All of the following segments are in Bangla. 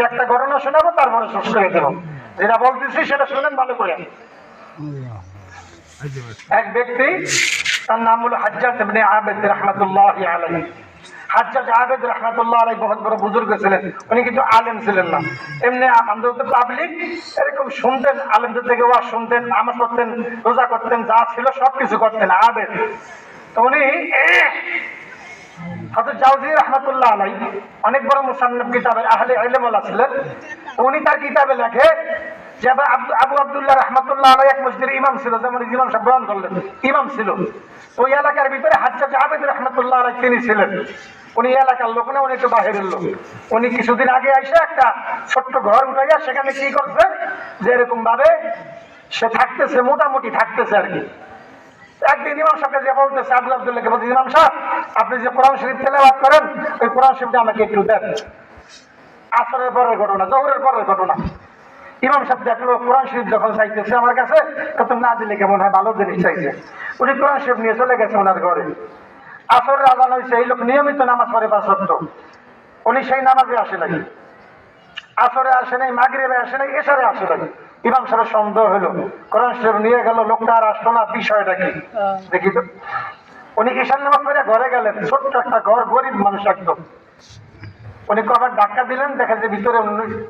আগে একটা ঘটনা শোনাবো, তারপরে শেষ করে দেবো। যেটা বলতেছি, সেটা শুনেন ভালো করে। এক ব্যক্তি, তার নাম হলো হাজ্জাজ ইবনে আবেদ রহমাতুল্লাহ আলাইহি। হাজ্জাজ আবেদ রহমাতুল্লাহ আলাইহি বহুত বড় বুজুর্গ ছিলেন, উনি কিন্তু আলেম ছিলেন না। এমনি আমাদের তো পাবলিক এরকম শুনতেন, আলেমদের থেকে ওয়াজ শুনতেন, নামাজ করতেন রোজা করতেন, যা ছিল সব কিছু করতেন, আবেদ। তো উনি এলাকার ভিতরে রহমাতুল্লাহ তিনি ছিলেন। উনি এলাকার লোক না, উনি একটু বাহিরের লোক। উনি কিছুদিন আগে এসে একটা ছোট্ট ঘর উঠাইয়া সেখানে কি করছে? যে এরকম ভাবে সে থাকতেছে, মোটামুটি থাকতেছে আর কি। একদিন ইমাম সাহেবকে যে বলতেছে, আব্দুল আব্দুল্লাহকে বলছে ইমাম সাহেব, আপনি যে কোরআন শরীফ তেলাওয়াত করেন, ওই কোরআন শরীফটা আমাকে একটু দেন। আসরের পরের ঘটনা, জহরের পরের ঘটনা। ইমাম সাহেব দেখল, কোরআন শরীফ যখন চাইতেছে আমার কাছে তখন না দিলে কেমন হয়, ভালো জিনিস চাইছে। উনি কোরআন শরীফ নিয়ে চলে গেছে ওনার ঘরে। আসরের আজান হয়েছে এই লোক নিয়মিত নামাজ পড়ে পাঁচ উনি সেই নামাজে আসে নাকি আসরে আসে নাই, মাগরিবে আসে নাই এসারে আসে নাই। ইমাম সাহেব সন্দেহ হলো। কোরআন শরীফ নিয়ে গেল লোকটা আর আসলো না বিষয়টা কি? দেখি তো। উনি ঈশান নামাজ পড়ে ঘরে গেলেন ছোট্ট একটা ঘর গরিব মানুষ একদম। উনি কবার ধাক্কা দিলেন দেখা যায় ভিতরে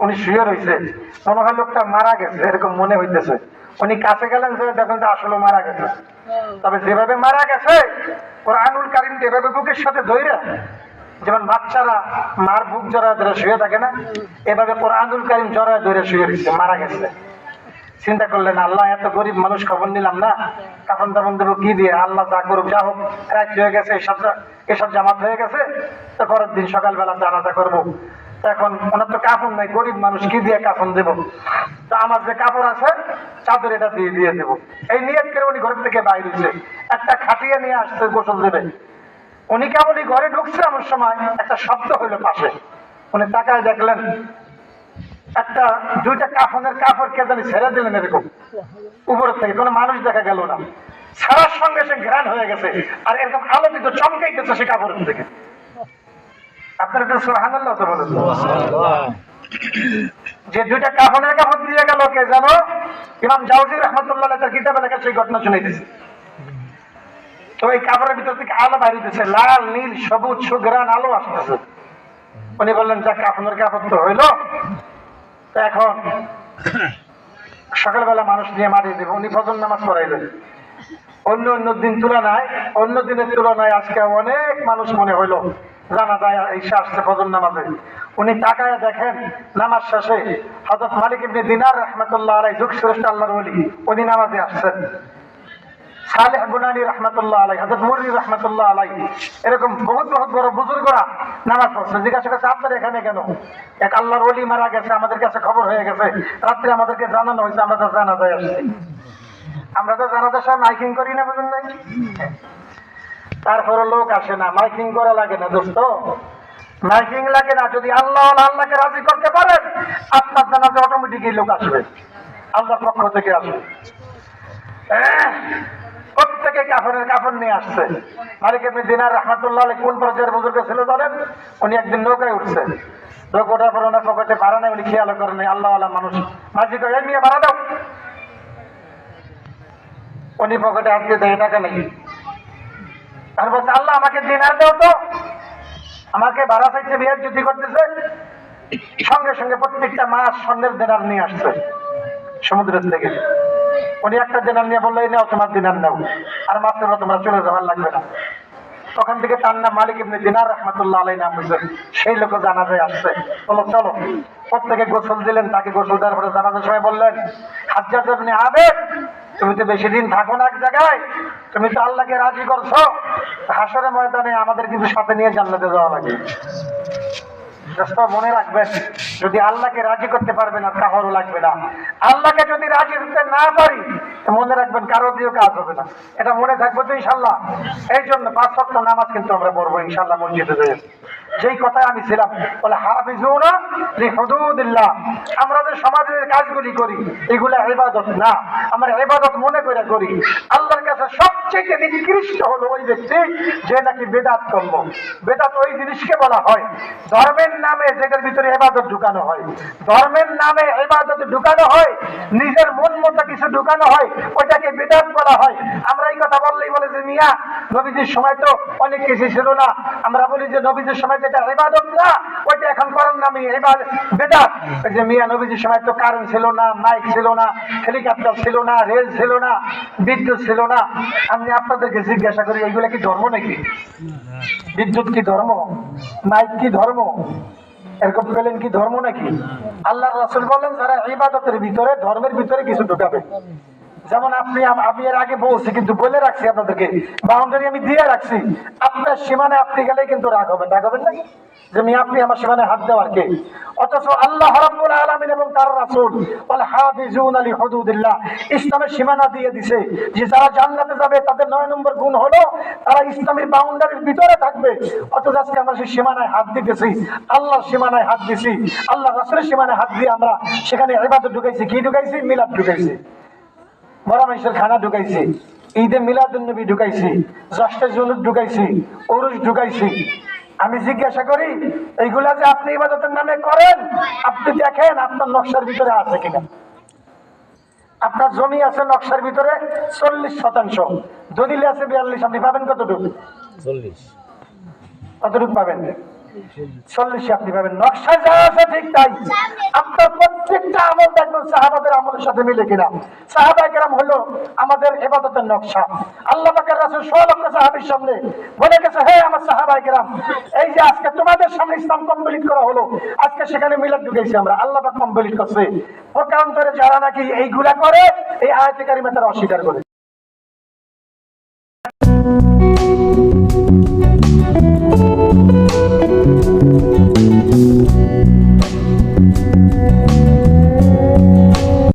উনি- শুয়ে রয়েছে। মনে হয় লোকটা মারা গেছে এরকম মনে হইতেছে। উনি কাছে গেলেন যে দেখেন যে আসলে মারা গেছে। তবে যেভাবে মারা গেছে ওর আনুল কারিম যেভাবে বুকের সাথে ধৈর্য যেমন বাচ্চারা মার বুক জড়ায় ধরে শুয়ে থাকে না এভাবে কোরআনুল কারিম জড়ায় ধরে শুয়ে রয়েছে মারা গেছে। চিন্তা করলেন, আল্লাহ, এত গরিব মানুষ খবর নিলাম না। কাফন দাফন দেবো কি দিয়ে? আল্লাহ যা করুক, যা হোক, রাত হয়ে গেছে, এসব এসব জামাত হয়ে গেছে। তো পরের দিন সকালবেলা জানাজা করব। এখন ওনার তো কাফন নাই, গরিব মানুষ কি দিয়ে কাফন দেব? তো আমার যে কাপড় আছে, চাদর এটা দিয়ে দিয়ে দেবো। এই নিয়ত করে উনি ঘর থেকে বাইরে হয়েছে। একটা খাটিয়ে নিয়ে আসছে, গোসল দেবে। উনি কেবলই ঘরে ঢুকছে আমার সময় একটা শব্দ হইল পাশে। উনি তাকায় দেখলেন একটা দুইটা কাফনের কাপড় কে জানি ছেড়ে দিলেন এরকম। উপরের থেকে কোনো মানুষ দেখা গেল না। ছাড়ার সঙ্গে সে ঘ্রাণ হয়ে গেছে আর এরকম আলোকিত চমকাইতেছে সে কাপড়ের থেকে। কাপড় ভিতর থেকে আলো লাল, নীল, সবুজ সুগ্রান আলো আসতেছে। উনি বললেন যা কাফনের কাপড় তো হইল। এখন সকালবেলা মানুষ নিয়ে মারিয়ে দেবে, উনি ফজর নামাজ পড়াইলেন। অন্য অন্য দিন তুলনায়, অন্য দিনের তুলনায় আজকে অনেক মানুষ মনে হইল জানা যায় ঈশা আসছে ফজর নামাজে। উনি তাকায় দেখেন, নামাজ শেষে হজরত মালিক ইবনে দিনার রহমতুল্লাহ আলাই যুগ শ্রেষ্ঠ আল্লাহর উনি নামাজে আসছেন। সালেহ এরকম বহুত বড় জিজ্ঞাসা করছে, আপনার এখানে কেন? এক মারা গেছে খবর হয়ে গেছে। রাত্রে আমাদেরকে জানানো হয়েছে, আমরা তো আমরা তো মাইকিং করি না তারপরে লোক আসে না। মাইকিং করা লাগে না, দোস্ত। মাইকিং লাগে না। যদি আল্লাহ আল্লাহকে রাজি করতে পারেন, আপনার জানাতে অটোমেটিকই লোক আসবে। আল্লাহর পক্ষ থেকে আসবে। আল্লাহ, আমাকে দিনার দাও তো। আমাকে ভাড়া চাইছে বিয়ের করতেছে। সঙ্গে সঙ্গে প্রত্যেকটা মাস স্বর্ণের দিনার নিয়ে আসছে সমুদ্রের থেকে। উনি একটা দিনার নিয়ে বলল, এই তোমার দিনার নাও। আর মাসের তোমরা চলে যাবার লাগবে না। তখন থেকে তার নাম মালিক ইবনে দিনার রহমতুল্লাহ আলাই নাম হয়েছে সেই লোক জানাজায় আসছে। বলো চলো। প্রত্যেকে গোসল দিলেন, তাকে গোসল দেওয়ার পরে জানাজার সময় বললেন, হাজ্জাজ ইবনে আবেদ, তুমি তো বেশি দিন থাকো না এক জায়গায়। তুমি তো আল্লাহকে রাজি করছ। হাসরের ময়দানে আমাদের কিন্তু সাথে নিয়ে জান্নাতে যাওয়া লাগে মনে রাখবেন, যদি আল্লাহকে রাজি করতে পারবে না কাহারও লাগবে না। আল্লাহকে যদি রাজি করতে না পারি মনে রাখবেন কারও দিয়েও কাজ হবে না। এটা মনে থাকবে তো ইনশাল্লাহ এই জন্য পাঁচ সপ্ত নামাজ কিন্তু আমরা পড়ব ইনশাল্লাহ মসজিদে যেয়ে। যেই কথায় আমি ছিলাম, বলে, হাফিজুনা আমরা যে সমাজের কাজগুলি করি, এগুলো ইবাদত না। আমরা ইবাদত মনে করে করি। আল্লাহর কাছে সবচেয়ে নিকৃষ্ট হলো ওই ব্যক্তি যে নাকি বেদাত কর্ম বেদাত ওই জিনিসকে বলা হয়। ধর্মের নামে যেটার ভিতরে এবাদত ঢুকানো হয়। ধর্মের নামে এবাদত ঢুকানো হয়, নিজের মন মতো কিছু ঢুকানো হয়, ওইটাকে বেদাত বলা হয়। আমরা এই কথা মিয়া, নবীজির সময় তো অনেক কিছু ছিল না। আমরা বলি যে, নবীজির সময় যেটা এবাদত না, ওইটা এখন করার নামে এবার ওই যে, মিয়া, নবীজির সময় তো ছিল না, মাইক ছিল না, হেলিকপ্টার ছিল না, রেল ছিল না, বিদ্যুৎ ছিল না। আমি আপনাদেরকে জিজ্ঞাসা করি, এইগুলা কি ধর্ম নাকি? বিদ্যুৎ কি ধর্ম? মাইক কি ধর্ম? এরকম পেলেন কি ধর্ম নাকি? আল্লাহ রাসুল বললেন যারা ইবাদতের ভিতরে, ধর্মের ভিতরে কিছু ঢুকাবে। যেমন আপনি, আম- এর আগে বলছি, কিন্তু বলে রাখছি আপনাদেরকে। বাউন্ডারি আমি দিয়ে রাখছি। আপনার সীমানে আপনি গেলেই কিন্তু রাগ হবেন রাগ হবেন নাকি যে আপনি আমার সীমানে হাত দেওয়ার কে? অথচ আল্লাহ রাব্বুল আলামিন এবং তার রাসূল হাফিজুন আলি ইসলামের সীমানা দিয়ে দিছে যে যারা জান্নাতে যাবে, তাদের নয় নম্বর গুণ হলো তারা ইসলামের বাউন্ডারির ভিতরে থাকবে। অথচ আজকে আমরা সেই সীমানায় হাত দিতেছি, আল্লাহর সীমানায় হাত দিছি আল্লাহ রাসূলের সীমানায় হাত দিয়ে আমরা সেখানে ইবাদত ঢুকাইছি, কি ঢুকাইছি? মিলাদ ঢুকাইছি। বড় মানুষের খানা ঢুকাইছি। ঈদে মিলাদুন নবী ঢুকাইছি। জষ্টে জুলুক ঢুকাইছি। ওরুস ঢুকাইছি। আমি জিজ্ঞাসা করি এইগুলা যে আপনি ইবাদতের নামে করেন আপনি দেখেন আপনার নকশার ভিতরে আছে কিনা? আপনার জমি আছে নকশার ভিতরে চল্লিশ শতাংশ। দলিলে আছে বিয়াল্লিশ। আপনি পাবেন কতটুকু? চল্লিশ। কতটুকু পাবেন? চল্লিশ আপনি পাবেন, নকশা যা আছে ঠিক তাই। আপনার প্রত্যেকটা আমল দেখবেন সাহাবাদের আমলের সাথে মিলে কিনা। কেরাম হলো আমাদের এবাদতের নকশা। আল্লাহ পাকের সাহাবির সামনে বলে গেছে, হে আমার কেরাম, এই যে আজকে তোমাদের সামনে ইসলাম কমপ্লিট করা হলো, আজকে সেখানে মিলাদ ঢুকেছি আমরা। আল্লাহ পাক কমপ্লিট করছে। প্রকান্তরে যারা নাকি এইগুলা করে, এই আয়তে কারিমে তারা অস্বীকার করে।